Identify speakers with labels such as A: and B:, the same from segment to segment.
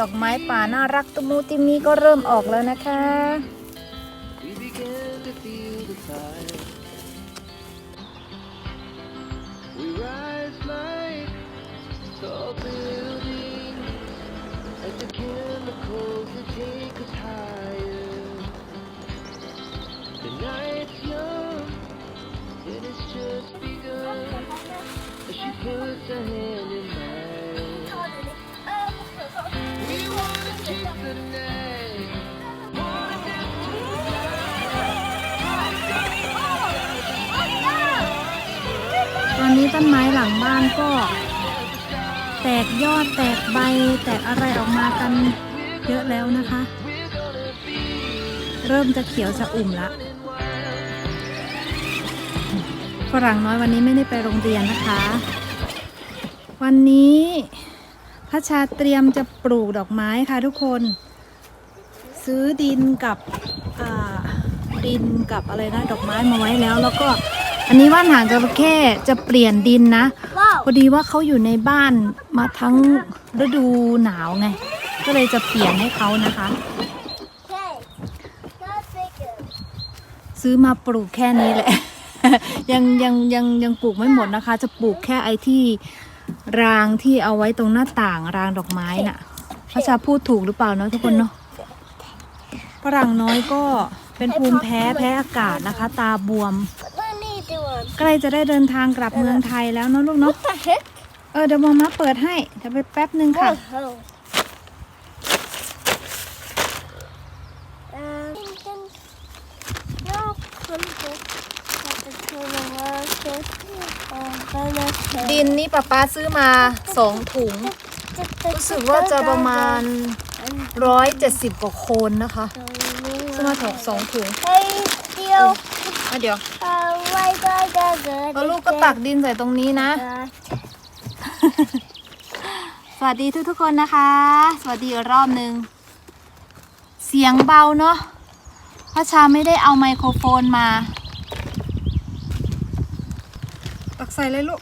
A: ดอกไม้ป่าน่ารักตุมูติมีก็เริ่มออกแล้วนะคะ
B: We began to
A: อนนี้ต้นไม้หลังบ้านก็ แตกยอดแตกใบ แตกอะไรออกมากันเยอะแล้วนะคะ เริ่มจะเขียวจะอุ่มละฝรั่งน้อยวันนี้ไม่ได้ไปโรงเรียนนะคะ วันนี้พระชาเตรียมจะปลูกดอกไม้ค่ะทุกคน ซื้อดินกับดินกับอะไรนะดอกไม้มาไว้แล้ว แล้วก็ อันนี้ว่านหางจระเข้จะเปลี่ยนดินนะ
C: Wow.
A: พอดีว่าเขาอยู่ในบ้านมาทั้งฤดูหนาวไง ก็เลยจะเปลี่ยนให้เขานะคะ
C: Okay. That's bigger.
A: ซื้อมาปลูกแค่นี้แหละ ยังยังยังยังปลูกไม่หมดนะคะ จะปลูกแค่ไอ้ที่รางที่เอาไว้ตรงหน้าต่างรางดอกไม้น่ะพระชาพูดถูกหรือเปล่าเนาะทุกคนเนาะฝรั่งน้อยก็เป็นภูมิแพ้แพ้อากาศนะคะ ตาบวม ใกล้จะได้เดินทางกลับเมืองไทยแล้วเนาะลูกเนาะ
C: What the heck?
A: เออเดี๋ยวมามาเปิดให้ เดี๋ยวไปแป๊บหนึ่งค่ะ
C: Whoa. Um, no, contact. That's a total worker. Um, benefit.
A: ดินนี่ป๊าป๊าซื้อมาสองถุง รู้สึกว่าจะประมาณร้อยเจ็ดสิบกว่าโคนนะคะ ซื้อมาถกสองถุง
C: Hey, Theo.
A: อะเดี๋ยว
C: Uh, why do I got good?
A: แล้วลูกก็ตักดินใส่ตรงนี้นะ
C: Uh,
A: สวัสดีทุกทุกๆคนนะคะ สวัสดีอีกรอบหนึ่งเสียงเบาเนาะพระชาไม่ได้เอาไมโครโฟนมา ตักใส่เลยลูก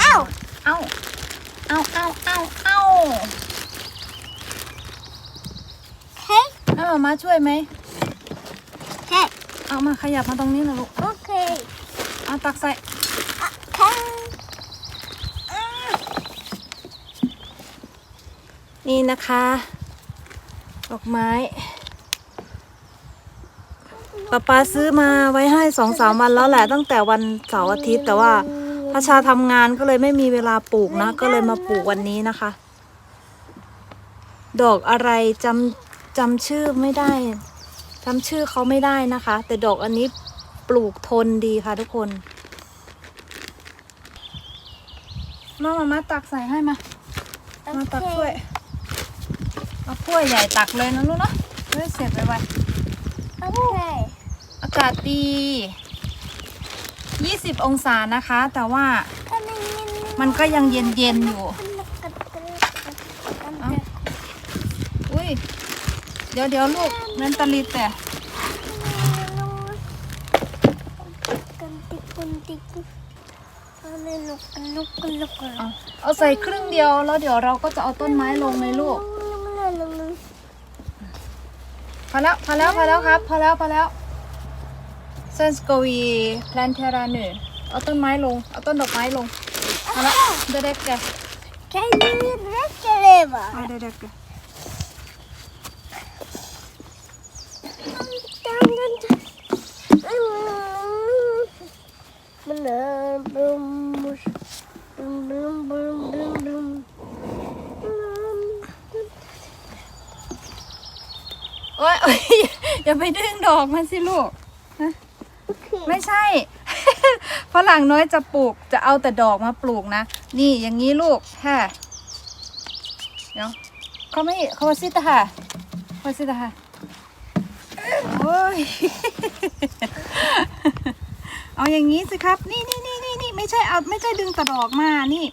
A: เอ้า เอ้า เอ้า เอ้า เอ้าเอ้า
C: hey,
A: เอามามาช่วยไหม
C: hey.
A: เอามาขยับมาตรงนี้นะลูก
C: Okay.
A: เอาตักใส่
C: Okay.
A: นี่นะคะ ดอกไม้ป๊าป๊าซื้อมาไว้ให้สองสามวันแล้วแหละตั้งแต่วันเสาร์อาทิตย์ แต่ว่าพระชาทำงานก็เลยไม่มีเวลาปลูกนะ ก็เลยมาปลูกวันนี้นะคะ ดอกอะไรจำจำชื่อไม่ได้ จำชื่อเขาไม่ได้นะคะ แต่ดอกอันนี้ปลูกทนดีค่ะทุกคนมามามาตักใส่ให้มา มาตักถ้วย เอาถ้วยใหญ่ตักเลยนะลูกเนาะเพื่อเสร็จไปไว
C: Okay.
A: ๆอากาศดี 20 องศานะคะ แต่ว่ามันก็ยังเย็นๆอยู่ อุ้ยเดี๋ยวเดี๋ยวลูกนั่นตะลิดแต่เอาเอาใส่ครึ่งเดียวแล้วเดี๋ยวเราก็จะเอาต้นไม้ลงในลูกพอแล้วพอแล้วพอแล้วครับพอแล้วพอแล้วเซนสโกวีแพลนเทราเนเอาต้นไม้ลง เอาต้นดอกไม้ลงพอแล้วเด็กๆแก
C: Can you read it?
A: เอาเด็กๆแก โอ๊ยโอ๊ยอย่าไปดึงดอกมันสิลูกนะไม่ใช่ ฝรั่งน้อยจะปลูกจะเอาแต่ดอกมาปลูกนะ นี่อย่างนี้ลูกแฮ่เดี๋ยวเขาไม่เขาซิตาค่ะเขาซิตาค่ะ อ้ย เอาอย่างนี้สิครับ นี่นี่นี่นี่นี่ไม่ใช่เอาไม่ใช่ดึงแต่ดอกมา นี่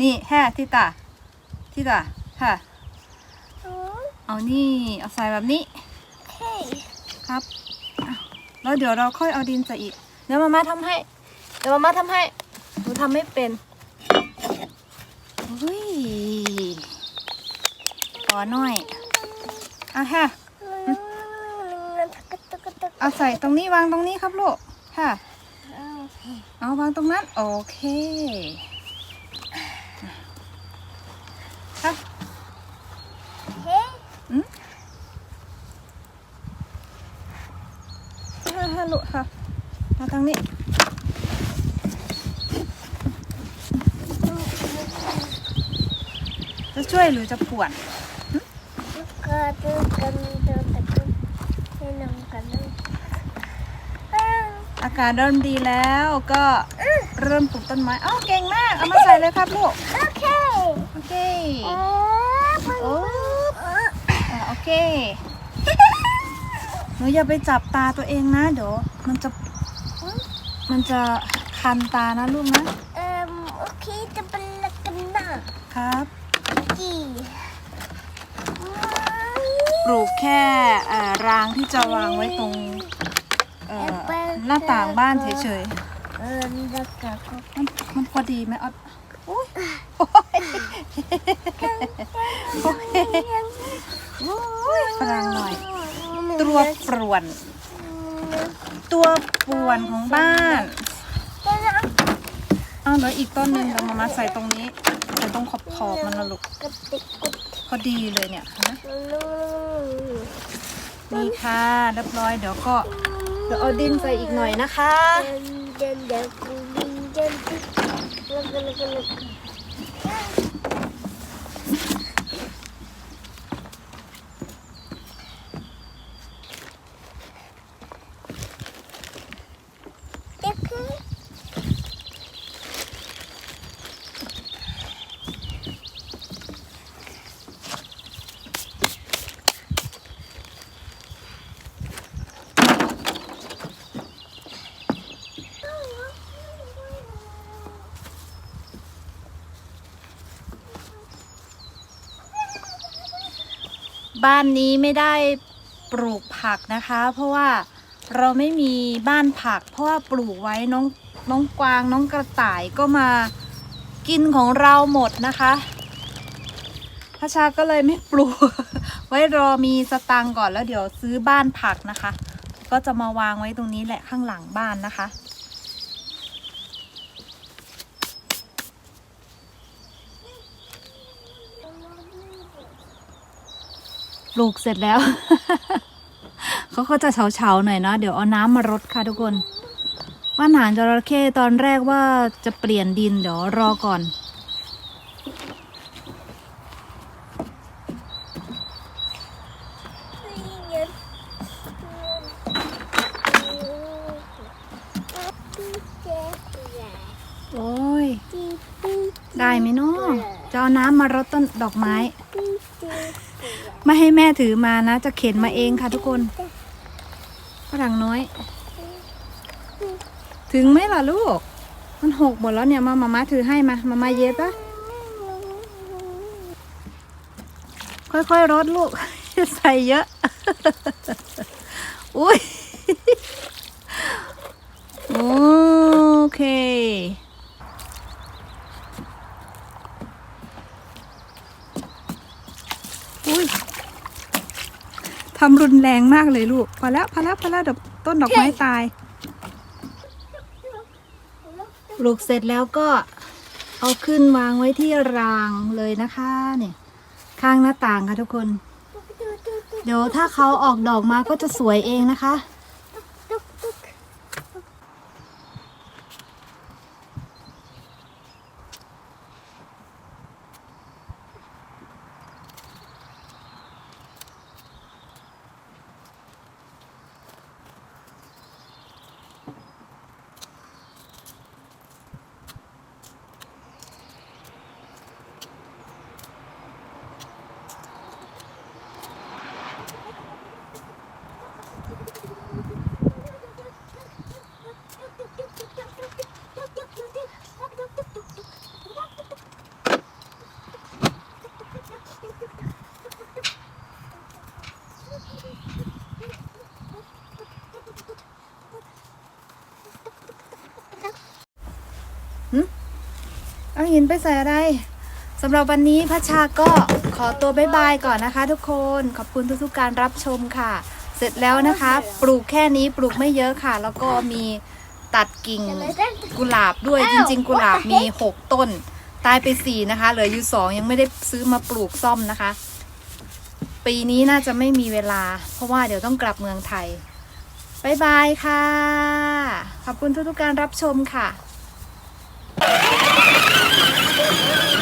A: นี่แฮ่ทิตาทิตาค่ะ เอานี่ เอาใส่แบบนี้ ครับอะแล้วเดี๋ยวเราค่อยเอาดินใส่อีก เดี๋ยวมาม่าทำให้ เดี๋ยวมาม่าทำให้ หนูทำไม่เป็นอุ้ยขอหน่อยอะค่ะ เอาใส่ตรงนี้วางตรงนี้ครับลูก ค่ะ เอาวางตรงนั้น โอเคค่ะค่ะค่ะลูกค่ะมาทางนี้จะช่วยหรือจะปวด อากาศเริ่มดีแล้วก็เริ่มปลูกต้นไม้อ้าวเก่งมาก เอามาใส่เลยครับลูก โอเค โอ้อะโอเค หนูอย่าไปจับตาตัวเองนะเดี๋ยวมันจะ มันจะคันตานะลูกนะโอเค จะเป็นอะไรับปลูกแค่เอ่อรางที่จะวางไว้ตรงเอ่อ หน้าต่างบ้านเฉยๆมันมันพอดีไหมออดโอ้ยโอ้ยโอ้ยโอ้ยฝรั่งหน่อย ตัวป่วน ตัวป่วนของบ้านเอาเหลืออีกต้นหนึ่งเรามามาใส่ตรงนี้ใส่ตรงขอบขอบๆมันนะลูกพอดีเลยเนี่ยเห็นะนี่ค่ะเรียบร้อยเดี๋ยวก็เดี๋ยวเอาดินใส่อีกหน่อยนะคะ บ้านนี้ไม่ได้ปลูกผักนะคะ เพราะว่าเราไม่มีบ้านผัก เพราะว่าปลูกไว้น้องน้องกวางน้องกระต่ายก็มากินของเราหมดนะคะพระชาก็เลยไม่ปลูก ไว้รอมีสตังก่อนแล้วเดี๋ยวซื้อบ้านผักนะคะ ก็จะมาวางไว้ตรงนี้แหละข้างหลังบ้านนะคะ ปลูกเสร็จแล้ว เขาก็จะเฉาๆหน่อยนะเดี๋ยวเอาน้ำมารดค่ะทุกคน ว่านหางจระเข้ตอนแรกว่าจะเปลี่ยนดินเดี๋ยวรอก่อนโอ้ย ได้ไหมเนาะจะเอาน้ำมารดต้นดอกไม้ ไม่ให้แม่ถือมานะ จะเข็นมาเองค่ะทุกคนฝรั่งน้อย ถึงไหมล่ะลูก มันหกหมดแล้วเนี่ยมามามาถือให้มามามาเย็บปะค่อยๆรดลูก ใส่เยอะ อุ้ยโอเค อุ้ย ทำรุนแรงมากเลยลูก พอแล้วพอแล้วพอแล้วเดี๋ยวต้นดอกไม้ตาย ปลูกเสร็จแล้วก็เอาขึ้นวางไว้ที่รางเลยนะคะเนี่ยข้างหน้าต่างค่ะทุกคน เดี๋ยวถ้าเขาออกดอกมาก็จะสวยเองนะคะ เอาหินไปใส่อะไรสำหรับวันนี้พัชชาก็ขอตัวบายบายก่อนนะคะทุกคนขอบคุณทุกๆการรับชมค่ะ เสร็จแล้วนะคะ ปลูกแค่นี้ปลูกไม่เยอะค่ะ แล้วก็มีตัดกิ่งกุหลาบด้วยจริง ๆ กุหลาบมี 6 ต้น ตายไป 4 นะคะ เหลืออยู่ 2 ยังไม่ได้ซื้อมาปลูกซ่อมนะคะ ปีนี้น่าจะไม่มีเวลา เพราะว่าเดี๋ยวต้องกลับเมืองไทยบายบายค่ะ ขอบคุณทุกๆการรับชมค่ะ Yeah.